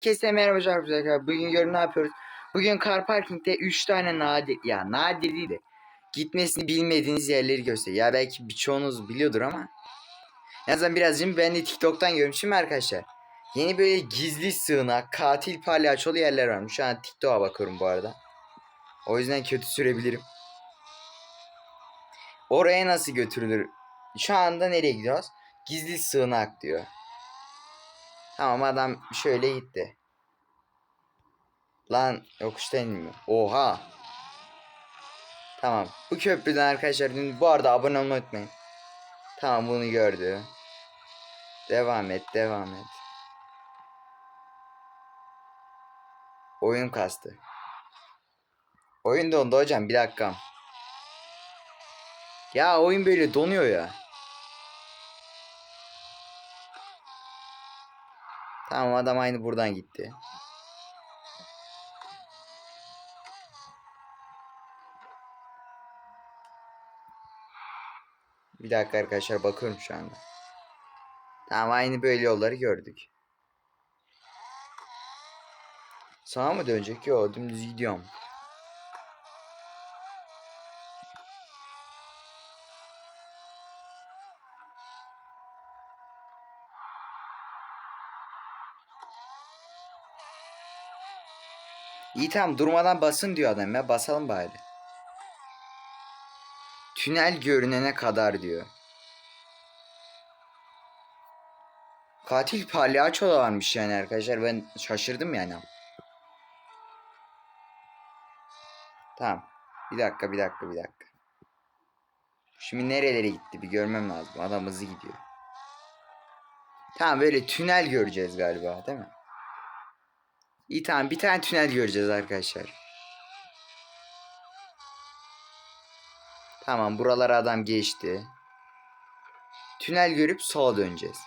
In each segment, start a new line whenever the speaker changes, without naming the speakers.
Herkese merhaba arkadaşlar. Bugün görün ne yapıyoruz? Bugün car parking'de 3 tane nadir ya nadir değil de gitmesini bilmediğiniz yerleri gösteriyor. Ya belki birçoğunuz biliyordur ama en azından birazcık ben de TikTok'tan görmüşüm arkadaşlar. Yeni böyle gizli sığınak, katil palyaçolu yerler varmış. Şu an TikTok'a bakıyorum bu arada. O yüzden kötü sürebilirim. Oraya nasıl götürülür? Şu anda nereye gidiyoruz? Gizli sığınak diyor. Tamam adam şöyle gitti. Lan yokuştan inmiyor. Oha. Tamam. Bu köprüden arkadaşlar bu arada abone olmayı unutmayın. Tamam bunu gördü. Devam et, devam et. Oyun kastı. Oyun dondu hocam bir dakika. Ya oyun böyle donuyor ya. Tamam adam aynı buradan gitti. Bir dakika arkadaşlar bakıyorum şu anda. Tamam aynı böyle yolları gördük. Sağa mı dönecek? Yo dümdüz gidiyorum. İyi tamam durmadan basın diyor adam ya basalım bari. Tünel görünene kadar diyor. Katil palyaço da varmış yani arkadaşlar ben şaşırdım yani. Tamam. Bir dakika bir dakika bir dakika. Şimdi nerelere gitti bir görmem lazım. Adam hızlı gidiyor. Tamam böyle tünel göreceğiz galiba değil mi? İyi tamam bir tane tünel göreceğiz arkadaşlar. Tamam buralara adam geçti. Tünel görüp sola döneceğiz.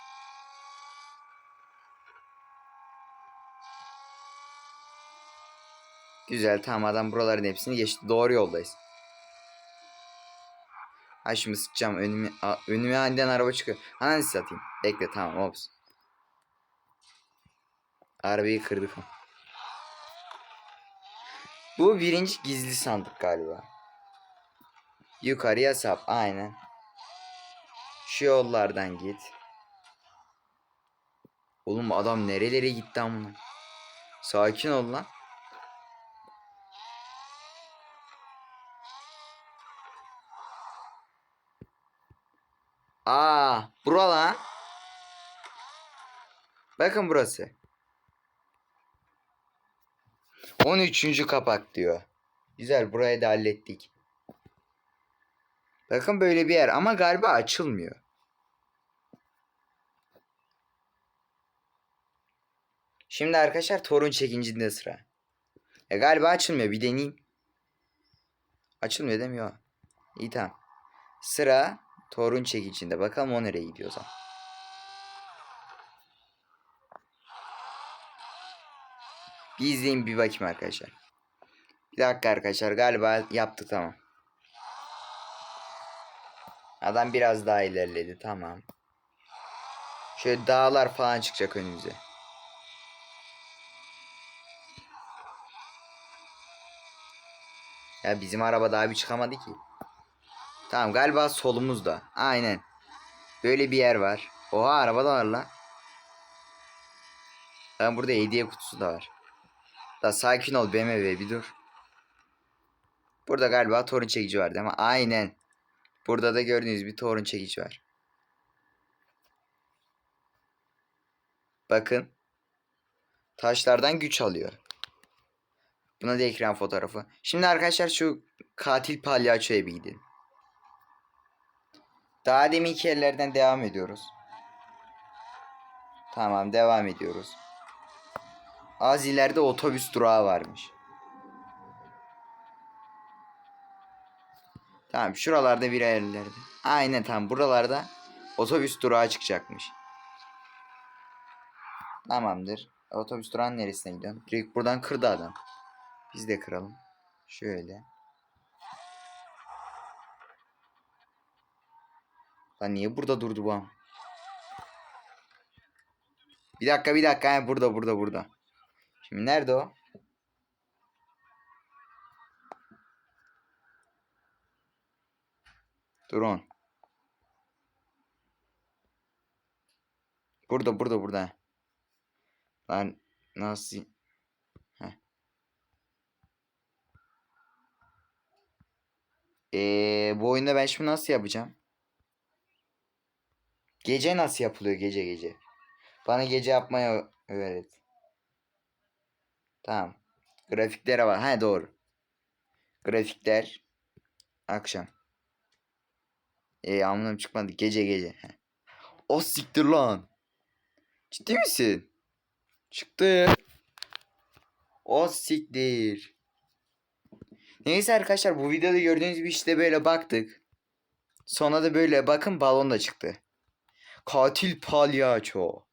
Güzel tamam adam buraların hepsini geçti. Doğru yoldayız. Ay şimdi sıçacağım önüme, a, önüme aniden araba çıkıyor. Ananı satayım. Bekle tamam ops. Arabayı kırdık. Bu birinci gizli sandık galiba. Yukarıya sap aynen. Şu yollardan git. Oğlum adam nerelere gitti amına. Sakin ol lan. Aa, bura lan. Bakın burası. 13. kapak diyor. Güzel burayı da hallettik. Bakın böyle bir yer ama galiba açılmıyor. Şimdi arkadaşlar torun çekincinde sıra. E galiba açılmıyor bir deneyeyim. Açılmıyor demiyor. İyi tamam. Sıra torun çekicinde. Bakalım o nereye gidiyor o zaman. Bir izleyin bir bakayım arkadaşlar. Bir dakika arkadaşlar galiba yaptık tamam. Adam biraz daha ilerledi tamam. Şöyle dağlar falan çıkacak önümüze. Ya bizim araba daha bir çıkamadı ki. Tamam galiba solumuzda. Aynen. Böyle bir yer var. Oha araba da var lan. Tamam burada hediye kutusu da var. Da sakin ol BMW bir dur. Burada galiba torun çekici var değil mi? Aynen. Burada da gördüğünüz bir torun çekici var. Bakın. Taşlardan güç alıyor. Buna da ekran fotoğrafı. Şimdi arkadaşlar şu katil palyaçoya bir gidelim. Daha deminki yerlerden devam ediyoruz. Tamam devam ediyoruz. Az ileride otobüs durağı varmış. Tamam şuralarda bir yerlerde. Aynen tam buralarda otobüs durağı çıkacakmış. Tamamdır. Otobüs durağının neresine gidiyorsun? Direkt buradan kırdı adam. Biz de kıralım. Şöyle. Lan niye burada durdu bu am? Bir dakika bir dakika. Ha, burada burada burada. Şimdi nerede o? Drone. Burada burada burada. Lan nasıl? Heh. Ee, bu oyunda ben şimdi nasıl yapacağım? Gece nasıl yapılıyor gece gece? Bana gece yapmayı öğret. Tamam. Grafiklere var. Ha doğru. Grafikler. Akşam. E anlam çıkmadı. Gece gece. Heh. O siktir lan. Ciddi misin? Çıktı. O siktir. Neyse arkadaşlar bu videoda gördüğünüz gibi işte böyle baktık. Sonra da böyle bakın balon da çıktı. Katil palyaço.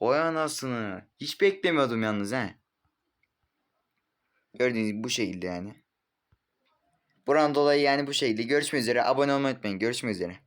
Vay anasını. Hiç beklemiyordum yalnız he. Gördüğünüz gibi bu şekilde yani. Buranın dolayı yani bu şekilde. Görüşmek üzere. Abone olmayı unutmayın. Görüşmek üzere.